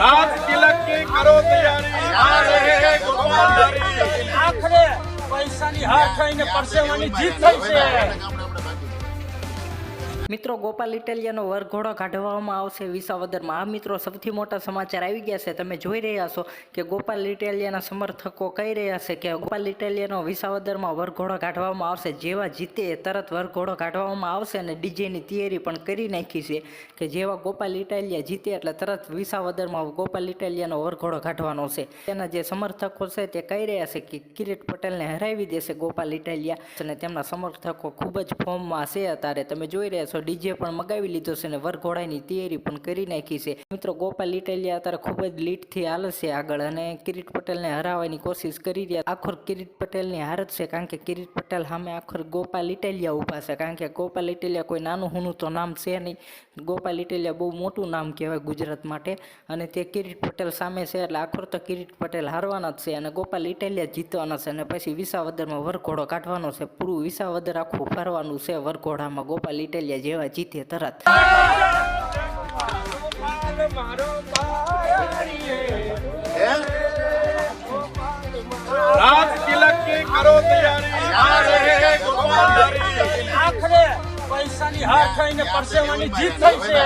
રાજ તિલકની કરો તૈયારી. ગોપાલ આખરે પૈસાની હાથ થઈને પરસેવાની જીત થઈ છે. મિત્રો, ગોપાલ ઇટાલિયાનો વરઘોડો કાઢવામાં આવશે વિસાવદરમાં આ મિત્રો સૌથી મોટા સમાચાર આવી ગયા છે. તમે જોઈ રહ્યા છો કે ગોપાલ ઇટાલિયાના સમર્થકો કહી રહ્યા છે કે ગોપાલ ઇટાલિયાનો વિસાવદરમાં વરઘોડો કાઢવામાં આવશે. જેવા જીતે તરત વરઘોડો કાઢવામાં આવશે અને ડીજેની તૈયારી પણ કરી નાખી છે કે જેવા ગોપાલ ઇટાલિયા જીતે એટલે તરત વિસાવદરમાં ગોપાલ ઇટાલિયાનો વરઘોડો કાઢવાનો છે. તેના જે સમર્થકો છે તે કહી રહ્યા છે કે કિરીટ પટેલને હરાવી દેશે ગોપાલ ઇટાલિયા અને તેમના સમર્થકો ખૂબ જ ફોર્મમાં છે અત્યારે. તમે જોઈ રહ્યા છો ડીજે પણ મગાવી લીધો છે અને વરઘોડાની તૈયારી પણ કરી નાખી છે. મિત્રો, ગોપાલ ઇટાલિયા અત્યારે ખૂબ જ લીટથી હાલે છે આગળ અને કિરીટ પટેલને હરાવવાની કોશિશ કરી રહ્યા આખોર કિરીટ પટેલની હારત છે કારણ કે કિરીટ પટેલ સામે આખર ગોપાલ ઇટાલિયા ઊભા છે કારણ કે ગોપાલ ઇટાલિયા કોઈ નાનું હુનું તો નામ છે નહીં. ગોપાલ ઇટાલિયા બહુ મોટું નામ કહેવાય ગુજરાત માટે અને તે કિરીટ પટેલ સામે છે એટલે આખોર તો કિરીટ પટેલ હારવાના જ છે અને ગોપાલ ઇટાલિયા જીતવાના છે અને પછી વિસાવદરમાં વરઘોડો કાઢવાનો છે. પૂરું વિસાવદર આખું ફરવાનું છે વરઘોડામાં ગોપાલ ઇટાલિયા જેવા જીતે તરત. રાજ તિલક की કરો તૈયારી. આ રહે ગોપાલ આખરે પૈસાની હાર થઈને પરસેવાની જીત થઈ છે.